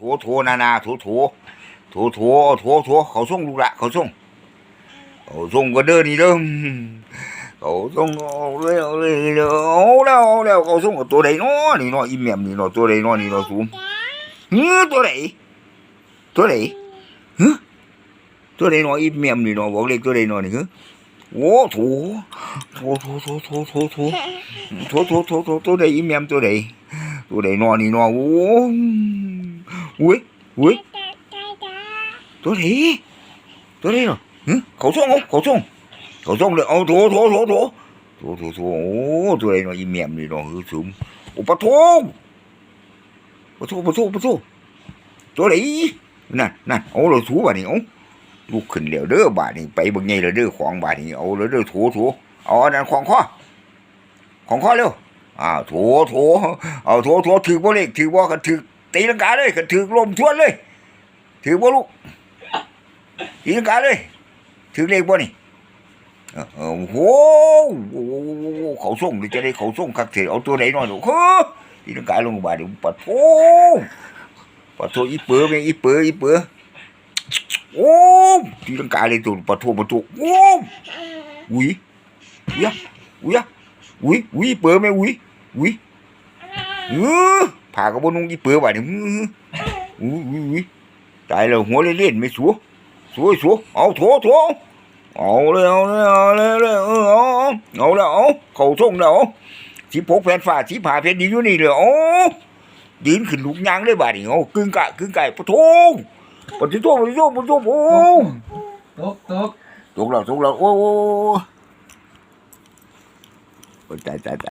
ถูถูนานาถูถูถูถูถูถูเขาส่งลูกละเขาส่งเขาส่งก็เดินนี่เด้อเขาส่งเอาเลยเอาเลยเอาแล้วเอาแล้วเขาส่งตัวใดเนาะนี่เนาะอีแม่มนี่เนาะตัวใดเนาะนี่เนาะสูงเฮ้อตัวใดตัวใดเฮ้ตัวใดเนาะอีแม่มนี่เนาะบอกเลขตัวใดเนาะนี่เฮ้โอ้ถูถูถูถูถูถูถูถูถูถูถูตัวใดอีแม่มตัวใดตัวใดเนาะนี่เนาะโอ้ อุ้ยอุ้ยตัวไหนตัวไหนเนาะเขาส่งเขาส่งเขาส่งเลยเอาโถโถโถโถโถโถโถโอ้ตัวไหนเนาะอีเมียมนี่เนาะคือสูงโอ้ปะโถปะโถปะโถปะโถตัวไหนนั่นนั่นเอาเราถูบาดนี้เอาลุกขึ้นแล้วเด้อบาดนี้ไปบิ่งใหญ่แล้วเด้อของบาดนี้เอาแล้วเด้อโถโถเอาอันนั้นของข้อของข้อเร็วอ้าวโถโถเอาโถโถถือบ่เลขถือบ่กันถือ ตีลังกาเลยกันถือลมทวนเลย ถือบ่ลูกตีลังกาเลย ถือเลขบ่นี่โอ้โหเขาส่งหรือจะได้เขาส่งคักเถอเอาตัวไหนหน่อยลูเฮ้อตีลังกาลงบาดเดี๋ยวปัดโถปัดโถอีเปือแม่งอีเปืออีเปือโอ้ตีลังกาเลยตัวปัดโถปัดโถโอ้อุ้ยอุ้ยอุ้ยอุ้ยอุ้ยเปือแม่งอุ้ยอุ้ยเออ ผ่ากระบนุ่งอีเปือบาดเดี๋ยวอื้ออุ้ยอุ้ยอุ้ยตายแล้วหัวเล่นๆไม่สัวสัวสัวเอาโถโถเอาเลยเอาเลยเอาเลยเลยเออเอาเอาแล้วเอาเขาส่งแล้วสีพกแผ่นฟ้าสีผ่าแผ่นดินอยู่นี่เลยโอ้ดินขึ้นลูกยางเลยบาดนี้เอากึ่งกะกึ่งไก่ปะโถปะโถปะโถปะโถโอ้ตกตกตกแล้วตกแล้วโอ้โอ้ตายตายตาย